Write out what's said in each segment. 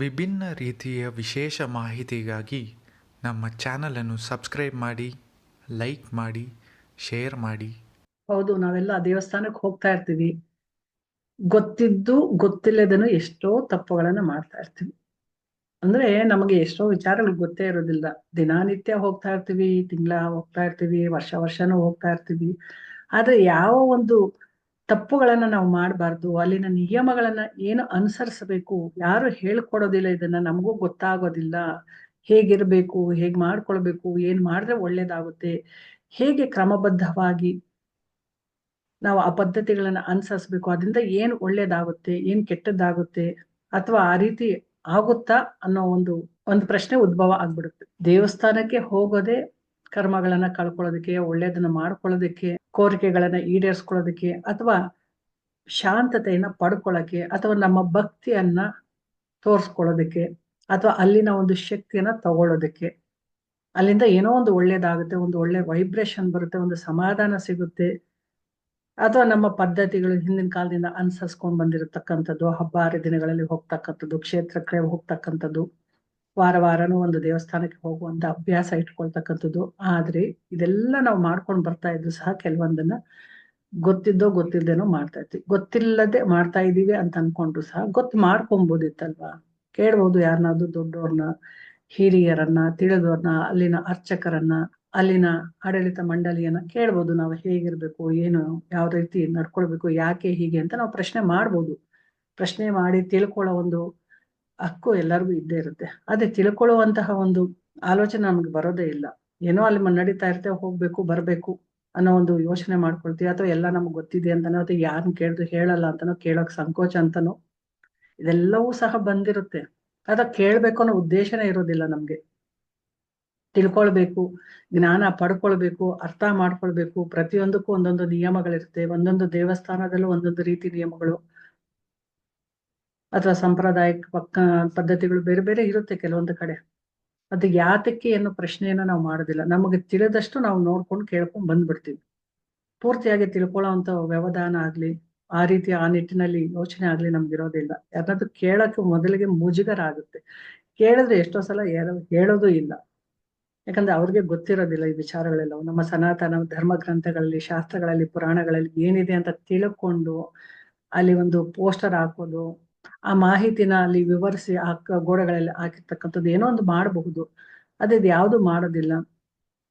ವಿಭಿನ್ನ ರೀತಿಯ ವಿಶೇಷ ಮಾಹಿತಿಗಾಗಿ ನಮ್ಮ ಚಾನಲನ್ನು ಸಬ್ಸ್ಕ್ರೈಬ್ ಮಾಡಿ, ಲೈಕ್ ಮಾಡಿ, ಶೇರ್ ಮಾಡಿ. ಹೌದು, ನಾವೆಲ್ಲ ದೇವಸ್ಥಾನಕ್ಕೆ ಹೋಗ್ತಾ ಇರ್ತೀವಿ. ಗೊತ್ತಿದ್ದು, ಗೊತ್ತಿಲ್ಲದನು ಎಷ್ಟೋ ತಪ್ಪುಗಳನ್ನ ಮಾಡ್ತಾ ಇರ್ತೀವಿ. ಅಂದ್ರೆ ನಮಗೆ ಎಷ್ಟೋ ವಿಚಾರಗಳು ಗೊತ್ತೇ ಇರೋದಿಲ್ಲ. ದಿನಾನಿತ್ಯ ಹೋಗ್ತಾ ಇರ್ತೀವಿ, ತಿಂಗಳ ಹೋಗ್ತಾ ಇರ್ತೀವಿ, ವರ್ಷ ವರ್ಷನೂ ಹೋಗ್ತಾ ಇರ್ತೀವಿ. ಆದ್ರೆ ಯಾವ ಒಂದು ತಪ್ಪುಗಳನ್ನ ನಾವು ಮಾಡಬಾರ್ದು, ಅಲ್ಲಿನ ನಿಯಮಗಳನ್ನ ಏನು ಅನುಸರಿಸಬೇಕು, ಯಾರು ಹೇಳ್ಕೊಡೋದಿಲ್ಲ ಇದನ್ನ, ನಮಗೂ ಗೊತ್ತಾಗೋದಿಲ್ಲ. ಹೇಗಿರ್ಬೇಕು, ಹೇಗ್ ಮಾಡ್ಕೊಳ್ಬೇಕು, ಏನ್ ಮಾಡಿದ್ರೆ ಒಳ್ಳೇದಾಗುತ್ತೆ, ಹೇಗೆ ಕ್ರಮಬದ್ಧವಾಗಿ ನಾವು ಆ ಪದ್ಧತಿಗಳನ್ನ ಅನುಸರಿಸ್ಬೇಕು, ಅದರಿಂದ ಏನ್ ಒಳ್ಳೇದಾಗುತ್ತೆ, ಏನ್ ಕೆಟ್ಟದ್ದಾಗುತ್ತೆ, ಅಥವಾ ಆ ರೀತಿ ಆಗುತ್ತಾ ಅನ್ನೋ ಒಂದು ಒಂದು ಪ್ರಶ್ನೆ ಉದ್ಭವ ಆಗ್ಬಿಡುತ್ತೆ. ದೇವಸ್ಥಾನಕ್ಕೆ ಹೋಗೋದೇ ಕರ್ಮಗಳನ್ನ ಕಳ್ಕೊಳ್ಳೋದಕ್ಕೆ, ಒಳ್ಳೇದನ್ನ ಮಾಡ್ಕೊಳ್ಳೋದಕ್ಕೆ, ಕೋರಿಕೆಗಳನ್ನ ಈಡೇರಿಸ್ಕೊಳ್ಳೋದಕ್ಕೆ ಅಥವಾ ಶಾಂತತೆಯನ್ನ ಪಡ್ಕೊಳ್ಳೋಕೆ ಅಥವಾ ನಮ್ಮ ಭಕ್ತಿಯನ್ನ ತೋರಿಸ್ಕೊಳ್ಳೋದಕ್ಕೆ ಅಥವಾ ಅಲ್ಲಿನ ಒಂದು ಶಕ್ತಿಯನ್ನ ತಗೊಳ್ಳೋದಕ್ಕೆ. ಅಲ್ಲಿಂದ ಏನೋ ಒಂದು ಒಳ್ಳೇದಾಗುತ್ತೆ, ಒಂದು ಒಳ್ಳೆ ವೈಬ್ರೇಷನ್ ಬರುತ್ತೆ, ಒಂದು ಸಮಾಧಾನ ಸಿಗುತ್ತೆ. ಅಥವಾ ನಮ್ಮ ಪದ್ಧತಿಗಳು ಹಿಂದಿನ ಕಾಲದಿಂದ ಅನುಸರಿಸ್ಕೊಂಡ್ ಬಂದಿರತಕ್ಕಂಥದ್ದು, ಹಬ್ಬ ಹರಿದಿನಗಳಲ್ಲಿ ಹೋಗ್ತಕ್ಕಂಥದ್ದು, ಕ್ಷೇತ್ರಕ್ಕೆ ಹೋಗ್ತಕ್ಕಂಥದ್ದು. ವಾರ ವಾರನೂ ಒಂದು ದೇವಸ್ಥಾನಕ್ಕೆ ಹೋಗುವಂತ ಅಭ್ಯಾಸ ಇಟ್ಕೊಳ್ತಕ್ಕಂಥದ್ದು. ಆದ್ರೆ ಇದೆಲ್ಲ ನಾವು ಮಾಡ್ಕೊಂಡು ಬರ್ತಾ ಇದ್ರು ಸಹ ಕೆಲವೊಂದನ್ನ ಗೊತ್ತಿದ್ದೋ ಗೊತ್ತಿಲ್ಲದೇನೋ ಮಾಡ್ತಾ ಇರ್ತೀವಿ ಗೊತ್ತಿಲ್ಲದೆ ಮಾಡ್ತಾ ಇದೀವಿ ಅಂತ ಅನ್ಕೊಂಡ್ರು ಸಹ ಗೊತ್ತು ಮಾಡ್ಕೊಂಬೋದಿತ್ತಲ್ವಾ? ಕೇಳ್ಬೋದು ಯಾರನ್ನಾದ್ರೂ ದೊಡ್ಡವ್ರನ್ನ ಹಿರಿಯರನ್ನ ತಿಳಿದವ್ರನ್ನ ಅಲ್ಲಿನ ಅರ್ಚಕರನ್ನ, ಅಲ್ಲಿನ ಆಡಳಿತ ಮಂಡಳಿಯನ್ನ ಕೇಳ್ಬೋದು ನಾವು ಹೇಗಿರ್ಬೇಕು, ಏನು, ಯಾವ ರೀತಿ ನಡ್ಕೊಳ್ಬೇಕು, ಯಾಕೆ ಹೀಗೆ ಅಂತ ನಾವು ಪ್ರಶ್ನೆ ಮಾಡ್ಬೋದು. ಪ್ರಶ್ನೆ ಮಾಡಿ ತಿಳ್ಕೊಳ್ಳೋ ಒಂದು ಹಕ್ಕು ಎಲ್ಲರಿಗೂ ಇದ್ದೇ ಇರುತ್ತೆ. ಅದೇ ತಿಳ್ಕೊಳ್ಳುವಂತಹ ಒಂದು ಆಲೋಚನೆ ನಮ್ಗೆ ಬರೋದೇ ಇಲ್ಲ. ಏನೋ ಅಲ್ಲಿ ನಡೀತಾ ಇರ್ತೇವೆ ಹೋಗ್ಬೇಕು, ಬರ್ಬೇಕು ಅನ್ನೋ ಒಂದು ಯೋಚನೆ ಮಾಡ್ಕೊಳ್ತೀವಿ. ಅಥವಾ ಎಲ್ಲ ನಮ್ಗೆ ಗೊತ್ತಿದೆ ಅಂತನೋ, ಅಥವಾ ಯಾರನ್ನ ಕೇಳಿದ್ರು ಹೇಳಲ್ಲ ಅಂತನೋ, ಕೇಳೋಕ್ ಸಂಕೋಚ ಅಂತನೋ, ಇದೆಲ್ಲವೂ ಸಹ ಬಂದಿರುತ್ತೆ. ಅದ ಕೇಳ್ಬೇಕು ಅನ್ನೋ ಉದ್ದೇಶನೇ ಇರೋದಿಲ್ಲ ನಮ್ಗೆ. ತಿಳ್ಕೊಳ್ಬೇಕು, ಜ್ಞಾನ ಪಡ್ಕೊಳ್ಬೇಕು, ಅರ್ಥ ಮಾಡ್ಕೊಳ್ಬೇಕು. ಪ್ರತಿಯೊಂದಕ್ಕೂ ಒಂದೊಂದು ನಿಯಮಗಳಿರುತ್ತೆ. ಒಂದೊಂದು ದೇವಸ್ಥಾನದಲ್ಲೂ ಒಂದೊಂದು ರೀತಿ ನಿಯಮಗಳು. ಅಥವಾ ಸಾಂಪ್ರದಾಯಿಕ ಪಕ್ಕ ಪದ್ಧತಿಗಳು ಬೇರೆ ಬೇರೆ ಇರುತ್ತೆ ಕೆಲವೊಂದು ಕಡೆ. ಅದು ಯಾತಕ್ಕೆ ಅನ್ನೋ ಪ್ರಶ್ನೆಯನ್ನ ನಾವು ಮಾಡೋದಿಲ್ಲ. ನಮಗೆ ತಿಳಿದಷ್ಟು ನಾವು ನೋಡ್ಕೊಂಡು ಕೇಳ್ಕೊಂಡು ಬಂದ್ಬಿಡ್ತೀವಿ. ಪೂರ್ತಿಯಾಗಿ ತಿಳ್ಕೊಳ್ಳೋ ಅಂತ ವ್ಯವಧಾನ ಆಗ್ಲಿ, ಆ ರೀತಿ ಆ ನಿಟ್ಟಿನಲ್ಲಿ ಯೋಚನೆ ಆಗ್ಲಿ ನಮ್ಗೆ ಇರೋದಿಲ್ಲ. ಯಾಕಂದ್ರೆ ಕೇಳಕ್ಕೆ ಮೊದಲಿಗೆ ಮುಜುಗರ ಆಗುತ್ತೆ ಕೇಳಿದ್ರೆ ಎಷ್ಟೋ ಸಲ ಹೇಳೋದು ಇಲ್ಲ. ಯಾಕಂದ್ರೆ ಅವ್ರಿಗೆ ಗೊತ್ತಿರೋದಿಲ್ಲ ಈ ವಿಚಾರಗಳೆಲ್ಲ. ನಮ್ಮ ಸನಾತನ ಧರ್ಮ ಗ್ರಂಥಗಳಲ್ಲಿ, ಶಾಸ್ತ್ರಗಳಲ್ಲಿ, ಪುರಾಣಗಳಲ್ಲಿ ಏನಿದೆ ಅಂತ ತಿಳ್ಕೊಂಡು ಅಲ್ಲಿ ಒಂದು ಪೋಸ್ಟರ್ ಹಾಕೋದು ಆ ಮಾಹಿತಿನ ಅಲ್ಲಿ ವಿವರಿಸಿ ಹಾಕ ಗೋಡೆಗಳಲ್ಲಿ ಹಾಕಿರ್ತಕ್ಕಂಥದ್ದು ಏನೋ ಒಂದು ಮಾಡಬಹುದು. ಅದೇ ಯಾವುದು ಮಾಡೋದಿಲ್ಲ.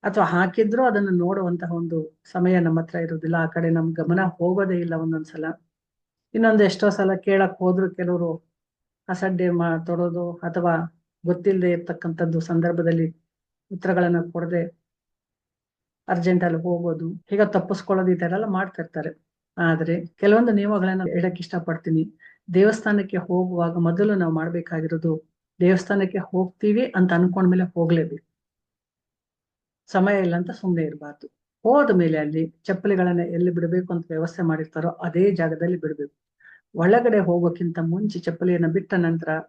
ಅಥವಾ ಹಾಕಿದ್ರು ಅದನ್ನು ನೋಡುವಂತಹ ಒಂದು ಸಮಯ ನಮ್ಮ ಹತ್ರ ಇರೋದಿಲ್ಲ ಆ ಕಡೆ ನಮ್ ಗಮನ ಹೋಗೋದೇ ಇಲ್ಲ ಒಂದೊಂದ್ಸಲ. ಇನ್ನೊಂದು ಎಷ್ಟೋ ಸಲ ಕೇಳಕ್ ಹೋದ್ರು ಕೆಲವರು ಅಸಡ್ಡೆ ಮಾ ತೊಡೋದು ಅಥವಾ ಗೊತ್ತಿಲ್ಲದೆ ಇರ್ತಕ್ಕಂಥದ್ದು ಸಂದರ್ಭದಲ್ಲಿ ಉತ್ತರಗಳನ್ನ ಕೊಡದೆ ಅರ್ಜೆಂಟ್ ಅಲ್ಲಿ ಹೋಗೋದು ಹೀಗ ತಪ್ಪಿಸ್ಕೊಳ್ಳೋದು ಈ ತರ ಎಲ್ಲ ಮಾಡ್ತಾ ಇರ್ತಾರೆ. ಆದ್ರೆ ಕೆಲವೊಂದು ನಿಯಮಗಳನ್ನ ಹೇಳಕ್ ಇಷ್ಟಪಡ್ತೀನಿ. ದೇವಸ್ಥಾನಕ್ಕೆ ಹೋಗುವಾಗ ಮೊದಲು ನಾವು ಮಾಡ್ಬೇಕಾಗಿರೋದು ದೇವಸ್ಥಾನಕ್ಕೆ ಹೋಗ್ತೀವಿ ಅಂತ ಅನ್ಕೊಂಡ್ಮೇಲೆ ಹೋಗ್ಲೇಬೇಕು. ಸಮಯ ಇಲ್ಲ ಅಂತ ಸುಮ್ಮನೆ ಇರಬಾರ್ದು. ಹೋದ ಮೇಲೆ ಅಲ್ಲಿ ಚಪ್ಪಲಿಗಳನ್ನ ಎಲ್ಲಿ ಬಿಡಬೇಕು ಅಂತ ವ್ಯವಸ್ಥೆ ಮಾಡಿರ್ತಾರೋ ಅದೇ ಜಾಗದಲ್ಲಿ ಬಿಡಬೇಕು. ಒಳಗಡೆ ಹೋಗೋಕ್ಕಿಂತ ಮುಂಚೆ ಚಪ್ಪಲಿಯನ್ನ ಬಿಟ್ಟ ನಂತರ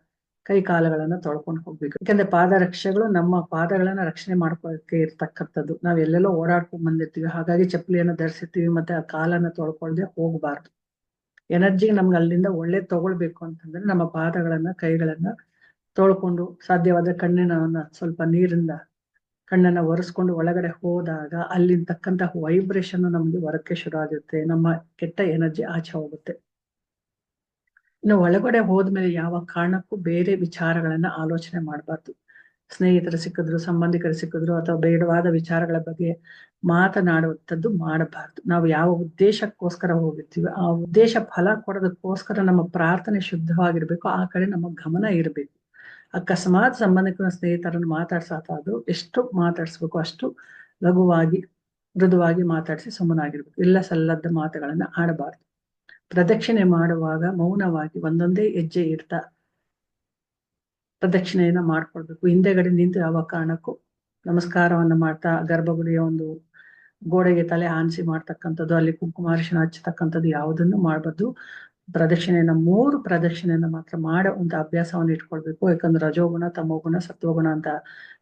ಕೈ ಕಾಲುಗಳನ್ನ ತೊಳ್ಕೊಂಡು ಹೋಗ್ಬೇಕು. ಯಾಕಂದ್ರೆ ಪಾದರಕ್ಷೆಗಳು ನಮ್ಮ ಪಾದಗಳನ್ನ ರಕ್ಷಣೆ ಮಾಡ್ಕೊಳಕ್ಕೆ ಇರ್ತಕ್ಕಂಥದ್ದು. ನಾವ್ ಎಲ್ಲೆಲ್ಲೋ ಓಡಾಡ್ಕೊಂಡ್ ಬಂದಿರ್ತೀವಿ. ಹಾಗಾಗಿ ಚಪ್ಪಲಿಯನ್ನ ಧರಿಸಿರ್ತೀವಿ ಮತ್ತೆ ಆ ಕಾಲನ್ನ ತೊಳ್ಕೊಳ್ದೆ ಹೋಗ್ಬಾರ್ದು. ಎನರ್ಜಿ ನಮ್ಗೆ ಅಲ್ಲಿಂದ ಒಳ್ಳೆ ತಗೊಳ್ಬೇಕು ಅಂತಂದ್ರೆ ನಮ್ಮ ಪಾದಗಳನ್ನ, ಕೈಗಳನ್ನ ತೊಳ್ಕೊಂಡು ಸಾಧ್ಯವಾದ ಕಣ್ಣಿನ ಸ್ವಲ್ಪ ನೀರಿಂದ ಕಣ್ಣನ್ನ ಒರೆಸ್ಕೊಂಡು ಒಳಗಡೆ ಹೋದಾಗ ಅಲ್ಲಿನ ತಕ್ಕಂತ ವೈಬ್ರೇಷನ್ ನಮ್ಗೆ ಹೊರಕ್ಕೆ ಶುರು ಆಗುತ್ತೆ, ನಮ್ಮ ಕೆಟ್ಟ ಎನರ್ಜಿ ಆಚೆ ಹೋಗುತ್ತೆ. ಇನ್ನು ಒಳಗಡೆ ಹೋದ್ಮೇಲೆ ಯಾವ ಕಾರಣಕ್ಕೂ ಬೇರೆ ವಿಚಾರಗಳನ್ನ ಆಲೋಚನೆ ಮಾಡಬಾರ್ದು. ಸ್ನೇಹಿತರು ಸಿಕ್ಕಿದ್ರು ಸಂಬಂಧಿಕರು ಸಿಕ್ಕಿದ್ರು ಅಥವಾ ಬೇಡವಾದ ವಿಚಾರಗಳ ಬಗ್ಗೆ ಮಾತನಾಡುವಂಥದ್ದು ಮಾಡಬಾರ್ದು. ನಾವು ಯಾವ ಉದ್ದೇಶಕ್ಕೋಸ್ಕರ ಹೋಗಿರ್ತೀವಿ, ಆ ಉದ್ದೇಶ ಫಲ ಕೊಡೋದಕ್ಕೋಸ್ಕರ ನಮ್ಮ ಪ್ರಾರ್ಥನೆ ಶುದ್ಧವಾಗಿರ್ಬೇಕು, ಆ ಕಡೆ ನಮ್ಮ ಗಮನ ಇರಬೇಕು. ಅಕಸ್ಮಾತ್ ಸಂಬಂಧಿಕರ, ಸ್ನೇಹಿತರನ್ನು ಮಾತಾಡ್ಸಾತಾದ್ರು ಎಷ್ಟು ಮಾತಾಡ್ಸ್ಬೇಕು, ಅಷ್ಟು ಲಘುವಾಗಿ, ಮೃದುವಾಗಿ ಮಾತಾಡಿಸಿ ಸುಮ್ಮನಾಗಿರ್ಬೇಕು. ಇಲ್ಲ ಸಲ್ಲದ ಮಾತುಗಳನ್ನ ಆಡಬಾರ್ದು. ಪ್ರದಕ್ಷಿಣೆ ಮಾಡುವಾಗ ಮೌನವಾಗಿ ಒಂದೊಂದೇ ಹೆಜ್ಜೆ ಇಡ್ತಾ ಪ್ರದಕ್ಷಿಣೆಯನ್ನ ಮಾಡ್ಕೊಳ್ಬೇಕು. ಹಿಂದೆಗಡೆ ನಿಂತು ಯಾವ ಕಾರಣಕ್ಕೂ ನಮಸ್ಕಾರವನ್ನ ಮಾಡ್ತಾ, ಗರ್ಭಗುಡಿಯ ಒಂದು ಗೋಡೆಗೆ ತಲೆ ಆನಿಸಿ ಮಾಡ್ತಕ್ಕಂಥದ್ದು, ಅಲ್ಲಿ ಕುಂಕುಮಾರಿಶನ ಹಚ್ಚತಕ್ಕಂಥದ್ದು ಯಾವುದನ್ನು ಮಾಡಬಾರ್ದು. ಪ್ರದಕ್ಷಿಣೆಯನ್ನ, ಮೂರು ಪ್ರದಕ್ಷಿಣೆಯನ್ನ ಮಾತ್ರ ಮಾಡೋ ಒಂದು ಅಭ್ಯಾಸವನ್ನು ಇಟ್ಕೊಳ್ಬೇಕು. ಯಾಕಂದ್ರೆ ರಜೋಗುಣ, ತಮೋಗುಣ, ಸತ್ವಗುಣ ಅಂತ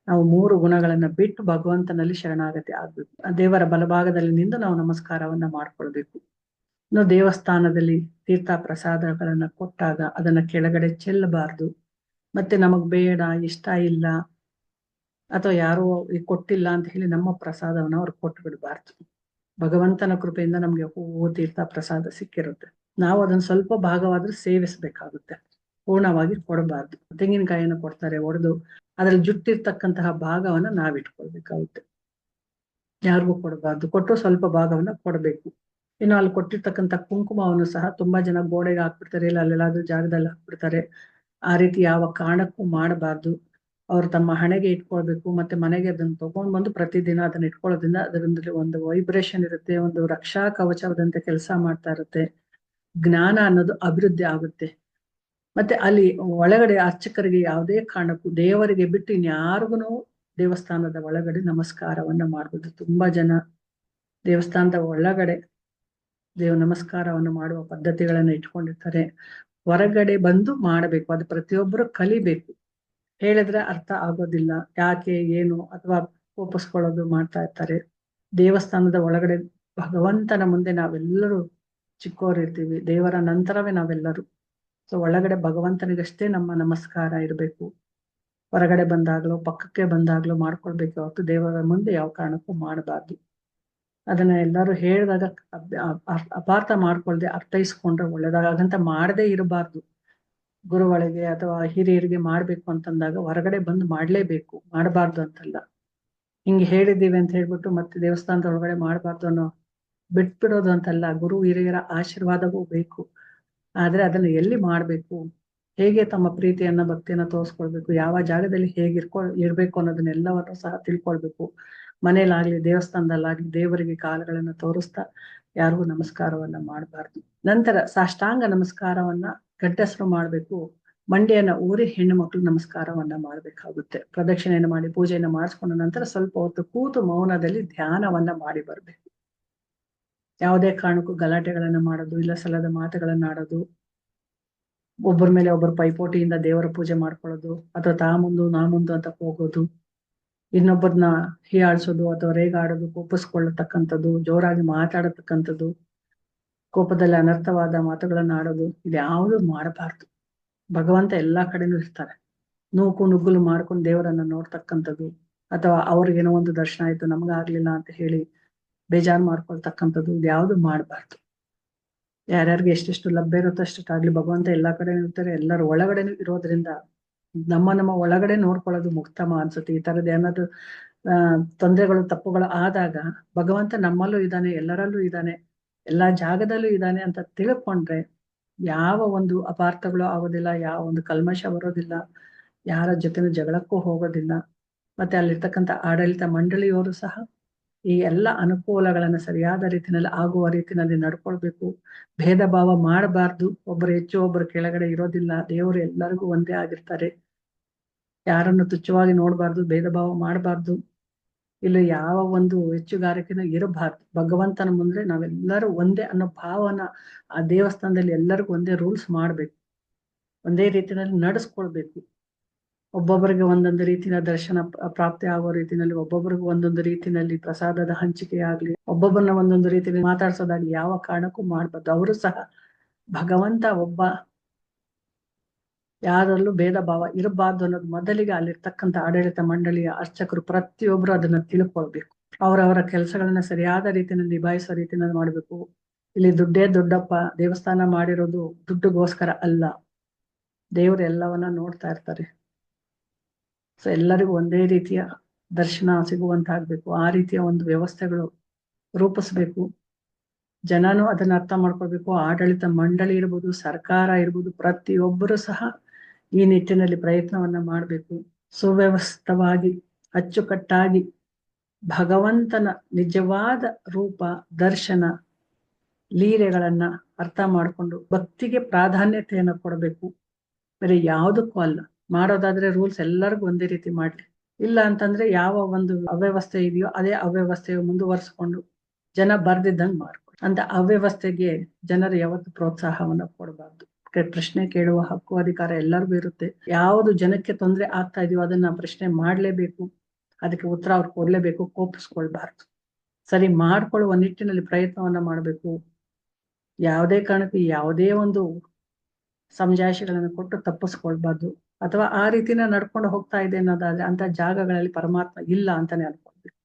ನಾವು ಮೂರು ಗುಣಗಳನ್ನ ಬಿಟ್ಟು ಭಗವಂತನಲ್ಲಿ ಶರಣಾಗತಿ ಆಗ್ಬೇಕು. ದೇವರ ಬಲಭಾಗದಲ್ಲಿ ನಿಂದು ನಾವು ನಮಸ್ಕಾರವನ್ನ ಮಾಡ್ಕೊಳ್ಬೇಕು. ಇನ್ನು ದೇವಸ್ಥಾನದಲ್ಲಿ ತೀರ್ಥ ಪ್ರಸಾದಗಳನ್ನ ಕೊಟ್ಟಾಗ ಅದನ್ನ ಕೆಳಗಡೆ ಚೆಲ್ಲಬಾರ್ದು. ಮತ್ತೆ ನಮಗ್ ಬೇಡ, ಇಷ್ಟ ಇಲ್ಲ, ಅಥವಾ ಯಾರೋ ಕೊಟ್ಟಿಲ್ಲ ಅಂತ ಹೇಳಿ ನಮ್ಮ ಪ್ರಸಾದವನ್ನ ಅವ್ರು ಕೊಟ್ಟು ಬಿಡಬಾರ್ದು ಭಗವಂತನ ಕೃಪೆಯಿಂದ ನಮ್ಗೆ ಹೂವು ತೀರ್ಥ ಪ್ರಸಾದ ಸಿಕ್ಕಿರುತ್ತೆ. ನಾವು ಅದನ್ನ ಸ್ವಲ್ಪ ಭಾಗವಾದ್ರೂ ಸೇವಿಸ್ಬೇಕಾಗುತ್ತೆ. ಪೂರ್ಣವಾಗಿ ಕೊಡಬಾರ್ದು. ತೆಂಗಿನಕಾಯಿಯನ್ನು ಕೊಡ್ತಾರೆ, ಒಡೆದು ಅದ್ರಲ್ಲಿ ಜುಟ್ಟಿರ್ತಕ್ಕಂತಹ ಭಾಗವನ್ನ ನಾವ್ ಇಟ್ಕೊಳ್ಬೇಕಾಗುತ್ತೆ ಯಾರಿಗೂ ಕೊಡಬಾರ್ದು. ಕೊಟ್ಟು ಸ್ವಲ್ಪ ಭಾಗವನ್ನ ಕೊಡಬೇಕು. ಇನ್ನು ಅಲ್ಲಿ ಕೊಟ್ಟಿರ್ತಕ್ಕಂಥ ಕುಂಕುಮವನ್ನು ಸಹ ತುಂಬಾ ಜನ ಗೋಡೆಗೆ ಹಾಕ್ಬಿಡ್ತಾರೆ, ಇಲ್ಲ ಅಲ್ಲೆಲ್ಲಾದ್ರೂ ಜಾಗದಲ್ಲಿ ಹಾಕ್ಬಿಡ್ತಾರೆ. ಆ ರೀತಿ ಯಾವ ಕಾರಣಕ್ಕೂ ಮಾಡಬಾರ್ದು. ಅವ್ರು ತಮ್ಮ ಹಣೆಗೆ ಇಟ್ಕೊಳ್ಬೇಕು, ಮತ್ತೆ ಮನೆಗೆ ಅದನ್ನ ತಗೊಂಡ್ ಬಂದು ಪ್ರತಿದಿನ ಅದನ್ನ ಇಟ್ಕೊಳ್ಳೋದ್ರಿಂದ ಅದರಿಂದ ಒಂದು ವೈಬ್ರೇಷನ್ ಇರುತ್ತೆ, ಒಂದು ರಕ್ಷಾ ಕವಚವಾದಂತೆ ಕೆಲಸ ಮಾಡ್ತಾ ಇರುತ್ತೆ. ಜ್ಞಾನ ಅನ್ನೋದು ಅಭಿವೃದ್ಧಿ ಆಗುತ್ತೆ. ಮತ್ತೆ ಅಲ್ಲಿ ಒಳಗಡೆ ಅರ್ಚಕರಿಗೆ ಯಾವುದೇ ಕಾರಣಕ್ಕೂ, ದೇವರಿಗೆ ಬಿಟ್ಟು ಇನ್ಯಾರಿಗೂ ದೇವಸ್ಥಾನದ ಒಳಗಡೆ ನಮಸ್ಕಾರವನ್ನ ಮಾಡ್ಬೋದು. ತುಂಬಾ ಜನ ದೇವಸ್ಥಾನದ ಒಳಗಡೆ ದೇವ ನಮಸ್ಕಾರವನ್ನು ಮಾಡುವ ಪದ್ಧತಿಗಳನ್ನ ಇಟ್ಕೊಂಡಿರ್ತಾರೆ. ಹೊರಗಡೆ ಬಂದು ಮಾಡಬೇಕು, ಅದು ಪ್ರತಿಯೊಬ್ಬರು ಕಲಿಬೇಕು. ಹೇಳಿದ್ರೆ ಅರ್ಥ ಆಗೋದಿಲ್ಲ, ಯಾಕೆ, ಏನು ಅಥವಾ ಒಪ್ಪಿಸ್ಕೊಳ್ಳೋದು ಮಾಡ್ತಾ ಇರ್ತಾರೆ. ದೇವಸ್ಥಾನದ ಒಳಗಡೆ ಭಗವಂತನ ಮುಂದೆ ನಾವೆಲ್ಲರೂ ಚಿಕ್ಕವರಿರ್ತೀವಿ ದೇವರ ನಂತರವೇ ನಾವೆಲ್ಲರೂ. ಸೊ ಒಳಗಡೆ ಭಗವಂತನಿಗಷ್ಟೇ ನಮ್ಮ ನಮಸ್ಕಾರ ಇರಬೇಕು. ಹೊರಗಡೆ ಬಂದಾಗ್ಲೋ, ಪಕ್ಕಕ್ಕೆ ಬಂದಾಗ್ಲೂ ಮಾಡ್ಕೊಳ್ಬೇಕು ಹೊರತು ದೇವರ ಮುಂದೆ ಯಾವ ಕಾರಣಕ್ಕೂ ಮಾಡಬಾರ್ದು. ಅದನ್ನ ಎಲ್ಲರೂ ಹೇಳಿದಾಗ ಅಪಾರ್ಥ ಮಾಡ್ಕೊಳ್ದೆ ಅರ್ಥೈಸ್ಕೊಂಡ್ರೆ ಒಳ್ಳೇದಾಗ ಹಾಗಂತ ಮಾಡದೇ ಇರಬಾರ್ದು. ಗುರುಗಳಿಗೆ ಅಥವಾ ಹಿರಿಯರಿಗೆ ಮಾಡ್ಬೇಕು ಅಂತಂದಾಗ ಹೊರಗಡೆ ಬಂದು ಮಾಡ್ಲೇಬೇಕು. ಮಾಡಬಾರ್ದು ಅಂತಲ್ಲ. ಹಿಂಗೆ ಹೇಳಿದ್ದೀವಿ ಅಂತ ಹೇಳ್ಬಿಟ್ಟು ಮತ್ತೆ ದೇವಸ್ಥಾನದ ಒಳಗಡೆ ಮಾಡಬಾರ್ದು ಅನ್ನೋ ಬಿಟ್ಬಿಡೋದು ಅಂತಲ್ಲ. ಗುರು ಹಿರಿಯರ ಆಶೀರ್ವಾದವೂ ಬೇಕು. ಆದ್ರೆ ಅದನ್ನ ಎಲ್ಲಿ ಮಾಡ್ಬೇಕು? ಹೇಗೆ ತಮ್ಮ ಪ್ರೀತಿಯನ್ನ, ಭಕ್ತಿಯನ್ನ ತೋರಿಸ್ಕೊಳ್ಬೇಕು? ಯಾವ ಜಾಗದಲ್ಲಿ ಹೇಗೆ ಇರ್ಕೊ ಇರ್ಬೇಕು ಅನ್ನೋದನ್ನೆಲ್ಲವನ್ನು ಸಹ ತಿಳ್ಕೊಳ್ಬೇಕು. ಮನೇಲಾಗ್ಲಿ ದೇವಸ್ಥಾನದಲ್ಲಾಗ್ಲಿ ದೇವರಿಗೆ ಕಾಲುಗಳನ್ನ ತೋರಿಸ್ತಾ ಯಾರಿಗೂ ನಮಸ್ಕಾರವನ್ನ ಮಾಡಬಾರ್ದು. ನಂತರ ಸಾಷ್ಟಾಂಗ ನಮಸ್ಕಾರವನ್ನ ಗಡ್ಡಸರು ಮಾಡ್ಬೇಕು ಮಂಡಿಯನ್ನ ಊರಿ ಹೆಣ್ಣು ಮಕ್ಕಳು ನಮಸ್ಕಾರವನ್ನ ಮಾಡ್ಬೇಕಾಗುತ್ತೆ. ಪ್ರದಕ್ಷಿಣೆಯನ್ನು ಮಾಡಿ, ಪೂಜೆಯನ್ನು ಮಾಡಿಸ್ಕೊಂಡ ನಂತರ ಸ್ವಲ್ಪ ಹೊತ್ತು ಕೂತು ಮೌನದಲ್ಲಿ ಧ್ಯಾನವನ್ನ ಮಾಡಿ ಬರ್ಬೇಕು. ಯಾವುದೇ ಕಾರಣಕ್ಕೂ ಗಲಾಟೆಗಳನ್ನ ಮಾಡೋದು, ಇಲ್ಲ ಸಲದ ಮಾತುಗಳನ್ನ ಆಡೋದು, ಒಬ್ಬರ ಮೇಲೆ ಒಬ್ಬರು ಪೈಪೋಟಿಯಿಂದ ದೇವರ ಪೂಜೆ ಮಾಡ್ಕೊಳ್ಳೋದು, ಅಥವಾ ತಾ ಮುಂದು, ನಾ ಮುಂದು ಅಂತ ಹೋಗೋದು ಇನ್ನೊಬ್ಬರನ್ನ ಹೀಯಾಳ್ಸೋದು ಅಥವಾ ರೇಗಾಡೋದು ಕೋಪಿಸ್ಕೊಳ್ಳತಕ್ಕಂಥದ್ದು, ಜೋರಾಗಿ ಮಾತಾಡತಕ್ಕಂಥದ್ದು, ಕೋಪದಲ್ಲಿ ಅನರ್ಥವಾದ ಮಾತುಗಳನ್ನ ಆಡೋದು ಇದ್ಯಾವುದು ಮಾಡಬಾರ್ದು. ಭಗವಂತ ಎಲ್ಲಾ ಕಡೆನೂ ಇರ್ತಾರೆ. ನೂಕು ನುಗ್ಗುಲು ಮಾಡ್ಕೊಂಡು ದೇವರನ್ನ ನೋಡ್ತಕ್ಕಂಥದ್ದು, ಅಥವಾ ಅವ್ರಿಗೇನೋ ಒಂದು ದರ್ಶನ ಆಯ್ತು, ನಮಗಾಗ್ಲಿಲ್ಲ ಅಂತ ಹೇಳಿ ಬೇಜಾರು ಮಾಡ್ಕೊಳ್ತಕ್ಕಂಥದ್ದು ಇದ್ಯಾವುದು ಮಾಡಬಾರ್ದು. ಯಾರ್ಯಾರಿಗೆ ಎಷ್ಟೆಷ್ಟು ಲಭ್ಯ ಇರುತ್ತೋ ಅಷ್ಟಾಗ್ಲಿ ಭಗವಂತ ಎಲ್ಲಾ ಕಡೆನೂ ಇರ್ತಾರೆ. ಎಲ್ಲರ ಒಳಗಡೆನೂ ಇರೋದ್ರಿಂದ ನಮ್ಮ ನಮ್ಮ ಒಳಗಡೆ ನೋಡ್ಕೊಳ್ಳೋದು ಮುಕ್ತಮ ಅನ್ಸುತ್ತೆ. ಈ ತರದ ಏನಾದ್ರು, ಆ, ತೊಂದರೆಗಳು, ತಪ್ಪುಗಳು ಆದಾಗ ಭಗವಂತ ನಮ್ಮಲ್ಲೂ ಇದ್ದಾನೆ, ಎಲ್ಲರಲ್ಲೂ ಇದ್ದಾನೆ, ಎಲ್ಲಾ ಜಾಗದಲ್ಲೂ ಇದ್ದಾನೆ ಅಂತ ತಿಳ್ಕೊಂಡ್ರೆ ಯಾವ ಒಂದು ಅಪಾರ್ಥಗಳು ಆಗೋದಿಲ್ಲ, ಯಾವ ಒಂದು ಕಲ್ಮಶ ಬರೋದಿಲ್ಲ, ಯಾರ ಜೊತೆನೂ ಜಗಳಕ್ಕೂ ಹೋಗೋದಿಲ್ಲ. ಮತ್ತೆ ಅಲ್ಲಿರ್ತಕ್ಕಂಥ ಆಡಳಿತ ಮಂಡಳಿಯವರು ಸಹ ಈ ಎಲ್ಲ ಅನುಕೂಲಗಳನ್ನ ಸರಿಯಾದ ರೀತಿಯಲ್ಲಿ ಆಗುವ ರೀತಿಯಲ್ಲಿ ನಡ್ಕೊಳ್ಬೇಕು. ಭೇದ ಭಾವ ಮಾಡಬಾರ್ದು. ಒಬ್ಬರು ಹೆಚ್ಚು ಒಬ್ಬರು ಕೆಳಗಡೆ ಇರೋದಿಲ್ಲ. ದೇವರು ಎಲ್ಲರಿಗೂ ಒಂದೇ ಆಗಿರ್ತಾರೆ. ಯಾರನ್ನು ತುಚ್ಛವಾಗಿ ನೋಡಬಾರ್ದು, ಭೇದ ಭಾವ ಮಾಡಬಾರ್ದು, ಇಲ್ಲ ಯಾವ ಒಂದು ಹೆಚ್ಚುಗಾರಿಕೆನ ಇರಬಾರ್ದು. ಭಗವಂತನ ಮುಂದೆ ನಾವೆಲ್ಲರೂ ಒಂದೇ ಅನ್ನೋ ಭಾವನ ಆ ದೇವಸ್ಥಾನದಲ್ಲಿ ಎಲ್ಲರಿಗೂ ಒಂದೇ ರೂಲ್ಸ್ ಮಾಡ್ಬೇಕು. ಒಂದೇ ರೀತಿಯಲ್ಲಿ ನಡೆಸ್ಕೊಳ್ಬೇಕು. ಒಬ್ಬೊಬ್ಬರಿಗೆ ಒಂದೊಂದು ರೀತಿಯ ದರ್ಶನ ಪ್ರಾಪ್ತಿ ಆಗೋ ರೀತಿಯಲ್ಲಿ, ಒಬ್ಬೊಬ್ಬರಿಗೆ ಒಂದೊಂದು ರೀತಿಯಲ್ಲಿ ಪ್ರಸಾದದ ಹಂಚಿಕೆ ಆಗ್ಲಿ, ಒಬ್ಬೊಬ್ಬರನ್ನ ಒಂದೊಂದು ರೀತಿಯಲ್ಲಿ ಮಾತಾಡ್ಸೋದಾಗ್ಲಿ ಯಾವ ಕಾರಣಕ್ಕೂ ಮಾಡ್ಬಾರ್ದು. ಅವರು ಸಹ ಭಗವಂತ ಒಬ್ಬ ಯಾರಲ್ಲೂ ಭೇದ ಭಾವ ಇರಬಾರ್ದು ಅನ್ನೋದು ಮೊದಲಿಗೆ ಅಲ್ಲಿರ್ತಕ್ಕಂಥ ಆಡಳಿತ ಮಂಡಳಿಯ ಅರ್ಚಕರು ಪ್ರತಿಯೊಬ್ಬರು ಅದನ್ನ ತಿಳ್ಕೊಳ್ಬೇಕು. ಅವರವರ ಕೆಲಸಗಳನ್ನ ಸರಿಯಾದ ರೀತಿಯಲ್ಲಿ ನಿಭಾಯಿಸೋ ರೀತಿಯಲ್ಲಿ ಮಾಡ್ಬೇಕು. ಇಲ್ಲಿ ದುಡ್ಡೇ ದೊಡ್ಡಪ್ಪ, ದೇವಸ್ಥಾನ ಮಾಡಿರೋದು ದುಡ್ಡುಗೋಸ್ಕರ ಅಲ್ಲ. ದೇವರು ಎಲ್ಲವನ್ನ ನೋಡ್ತಾ ಇರ್ತಾರೆ. ಸೊ ಎಲ್ಲರಿಗೂ ಒಂದೇ ರೀತಿಯ ದರ್ಶನ ಸಿಗುವಂತಾಗ್ಬೇಕು. ಆ ರೀತಿಯ ಒಂದು ವ್ಯವಸ್ಥೆಗಳು ರೂಪಿಸ್ಬೇಕು. ಜನನು ಅದನ್ನ ಅರ್ಥ ಮಾಡ್ಕೊಳ್ಬೇಕು. ಆಡಳಿತ ಮಂಡಳಿ ಇರ್ಬೋದು, ಸರ್ಕಾರ ಇರ್ಬೋದು, ಪ್ರತಿಯೊಬ್ಬರು ಸಹ ಈ ನಿಟ್ಟಿನಲ್ಲಿ ಪ್ರಯತ್ನವನ್ನ ಮಾಡಬೇಕು. ಸುವ್ಯವಸ್ಥವಾಗಿ, ಅಚ್ಚುಕಟ್ಟಾಗಿ, ಭಗವಂತನ ನಿಜವಾದ ರೂಪ, ದರ್ಶನ, ಲೀಲೆಗಳನ್ನ ಅರ್ಥ ಮಾಡಿಕೊಂಡು ಭಕ್ತಿಗೆ ಪ್ರಾಧಾನ್ಯತೆಯನ್ನು ಕೊಡಬೇಕು. ಬೇರೆ ಯಾವುದಕ್ಕೂ ಅಲ್ಲ. ಮಾಡೋದಾದ್ರೆ ರೂಲ್ಸ್ ಎಲ್ಲರಿಗೂ ಒಂದೇ ರೀತಿ ಮಾಡ್ಲಿ. ಇಲ್ಲ ಅಂತಂದ್ರೆ ಯಾವ ಒಂದು ಅವ್ಯವಸ್ಥೆ ಇದೆಯೋ ಅದೇ ಅವ್ಯವಸ್ಥೆ ಮುಂದುವರಿಸ್ಕೊಂಡು ಜನ ಬರ್ದಿದ್ದಂಗೆ ಮಾಡ್ಕೊಂಡು ಅಂತ ಅವ್ಯವಸ್ಥೆಗೆ ಜನರು ಯಾವತ್ತು ಪ್ರೋತ್ಸಾಹವನ್ನ ಕೊಡಬಾರ್ದು. ಪ್ರಶ್ನೆ ಕೇಳುವ ಹಕ್ಕು, ಅಧಿಕಾರ ಎಲ್ಲರಿಗೂ ಇರುತ್ತೆ. ಯಾವುದು ಜನಕ್ಕೆ ತೊಂದರೆ ಆಗ್ತಾ ಇದೆಯೋ ಅದನ್ನ ಪ್ರಶ್ನೆ ಮಾಡ್ಲೇಬೇಕು. ಅದಕ್ಕೆ ಉತ್ತರ ಅವ್ರು ಕೊಡ್ಲೇಬೇಕು, ಕೋಪಿಸ್ಕೊಳ್ಬಾರ್ದು. ಸರಿ, ಮಾಡ್ಕೊಳ್ಳುವ ನಿಟ್ಟಿನಲ್ಲಿ ಪ್ರಯತ್ನವನ್ನ ಮಾಡಬೇಕು. ಯಾವುದೇ ಕಾರಣಕ್ಕೂ ಯಾವುದೇ ಒಂದು ಸಮಜಾಯಿಷಿಗಳನ್ನು ಕೊಟ್ಟು ತಪ್ಪಿಸ್ಕೊಳ್ಬಾರ್ದು. ಅಥವಾ ಆ ರೀತಿನ ನಡ್ಕೊಂಡು ಹೋಗ್ತಾ ಇದೆ ಅನ್ನೋದಾದ್ರೆ ಅಂತ ಜಾಗಗಳಲ್ಲಿ ಪರಮಾತ್ಮ ಇಲ್ಲ ಅಂತಾನೆ ಅನ್ಕೊಳ್ಬೇಕು.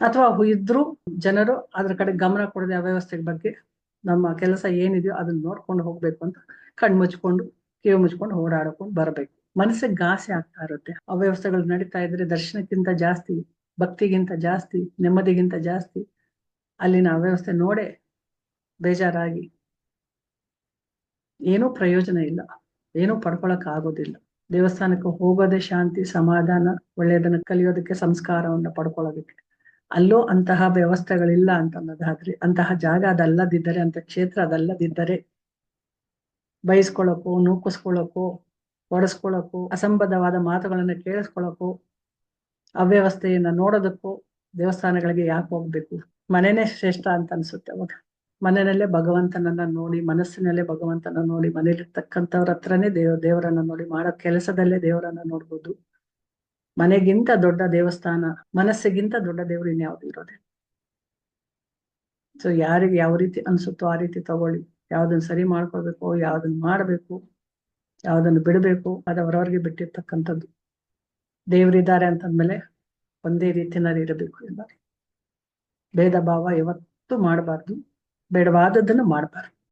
ಅಥವಾ ಇದ್ರು ಜನರು ಅದ್ರ ಕಡೆ ಗಮನ ಕೊಡದೆ ಅವ್ಯವಸ್ಥೆ ಬಗ್ಗೆ ನಮ್ಮ ಕೆಲಸ ಏನಿದೆಯೋ ಅದನ್ನ ನೋಡ್ಕೊಂಡು ಹೋಗ್ಬೇಕು ಅಂತ ಕಣ್ಣು ಮುಚ್ಕೊಂಡು ಕಿವಿ ಮುಚ್ಕೊಂಡು ಓಡಾಡ್ಕೊಂಡು ಬರ್ಬೇಕು. ಮನಸ್ಸಿಗೆ ಗಾಸೆ ಆಗ್ತಾ ಇರುತ್ತೆ. ಅವ್ಯವಸ್ಥೆಗಳು ನಡೀತಾ ಇದ್ರೆ ದರ್ಶನಕ್ಕಿಂತ ಜಾಸ್ತಿ, ಭಕ್ತಿಗಿಂತ ಜಾಸ್ತಿ, ನೆಮ್ಮದಿಗಿಂತ ಜಾಸ್ತಿ ಅಲ್ಲಿನ ಅವ್ಯವಸ್ಥೆ ನೋಡೇ ಬೇಜಾರಾಗಿ ಏನೂ ಪ್ರಯೋಜನ ಇಲ್ಲ. ಏನೂ ಪಡ್ಕೊಳಕ್ ಆಗೋದಿಲ್ಲ. ದೇವಸ್ಥಾನಕ್ಕೆ ಹೋಗೋದೇ ಶಾಂತಿ, ಸಮಾಧಾನ, ಒಳ್ಳೆಯದನ್ನ ಕಲಿಯೋದಕ್ಕೆ ಸಂಸ್ಕಾರವನ್ನ ಪಡ್ಕೊಳ್ಳೋದಕ್ಕೆ. ಅಲ್ಲೂ ಅಂತಹ ವ್ಯವಸ್ಥೆಗಳಿಲ್ಲ ಅಂತ ಅನ್ನೋದಾದ್ರೆ ಅಂತಹ ಜಾಗ ಅದಲ್ಲದಿದ್ದರೆ ಅಂತ ಕ್ಷೇತ್ರ ಅದಲ್ಲದಿದ್ದರೆ ಬಯಸ್ಕೊಳಕ್ಕೋ ನೂಕಿಸ್ಕೊಳಕ್ಕೋ ಹೊಡೆಸ್ಕೊಳಕ್ಕೋ ಅಸಂಬದ್ಧವಾದ ಮಾತುಗಳನ್ನ ಕೇಳಿಸ್ಕೊಳಕ್ಕೋ ಅವ್ಯವಸ್ಥೆಯನ್ನ ನೋಡೋದಕ್ಕೂ ದೇವಸ್ಥಾನಗಳಿಗೆ ಯಾಕೆ ಹೋಗ್ಬೇಕು? ಮನೆನೇ ಶ್ರೇಷ್ಠ ಅಂತ ಅನ್ಸುತ್ತೆ ಅವಾಗ. ಮನೆಯಲ್ಲೇ ಭಗವಂತನನ್ನ ನೋಡಿ, ಮನಸ್ಸಿನಲ್ಲೇ ಭಗವಂತನ ನೋಡಿ ಮನೇಲಿರ್ತಕ್ಕಂಥವ್ರ ಹತ್ರನೇ ದೇವ್, ದೇವರನ್ನ ನೋಡಿ ಮಾಡೋ ಕೆಲಸದಲ್ಲೇ ದೇವರನ್ನ ನೋಡ್ಬೋದು. ಮನೆಗಿಂತ ದೊಡ್ಡ ದೇವಸ್ಥಾನ, ಮನಸ್ಸಿಗಿಂತ ದೊಡ್ಡ ದೇವರು ಇನ್ಯಾವ್ದು ಇರೋದೆ? ಸೊ ಯಾರಿಗೆ ಯಾವ ರೀತಿ ಅನ್ಸುತ್ತೋ ಆ ರೀತಿ ತಗೊಳ್ಳಿ. ಯಾವ್ದನ್ನ ಸರಿ ಮಾಡ್ಕೋಬೇಕು ಯಾವ್ದನ್ನ ಮಾಡ್ಬೇಕು ಯಾವ್ದನ್ನ ಬಿಡಬೇಕು, ಅದು ಅವರವ್ರಿಗೆ ಬಿಟ್ಟಿರ್ತಕ್ಕಂಥದ್ದು. ದೇವರಿದ್ದಾರೆ ಅಂತಂದ್ಮೇಲೆ ಒಂದೇ ರೀತಿನಲ್ಲಿ ಇರಬೇಕು ಎಲ್ಲರೂ. ಭೇದ ಭಾವ ಯಾವತ್ತೂ ಮಾಡಬಾರ್ದು. ಬೇಡವಾದದ್ದನ್ನು ಮಾಡಬಾರ್ದು.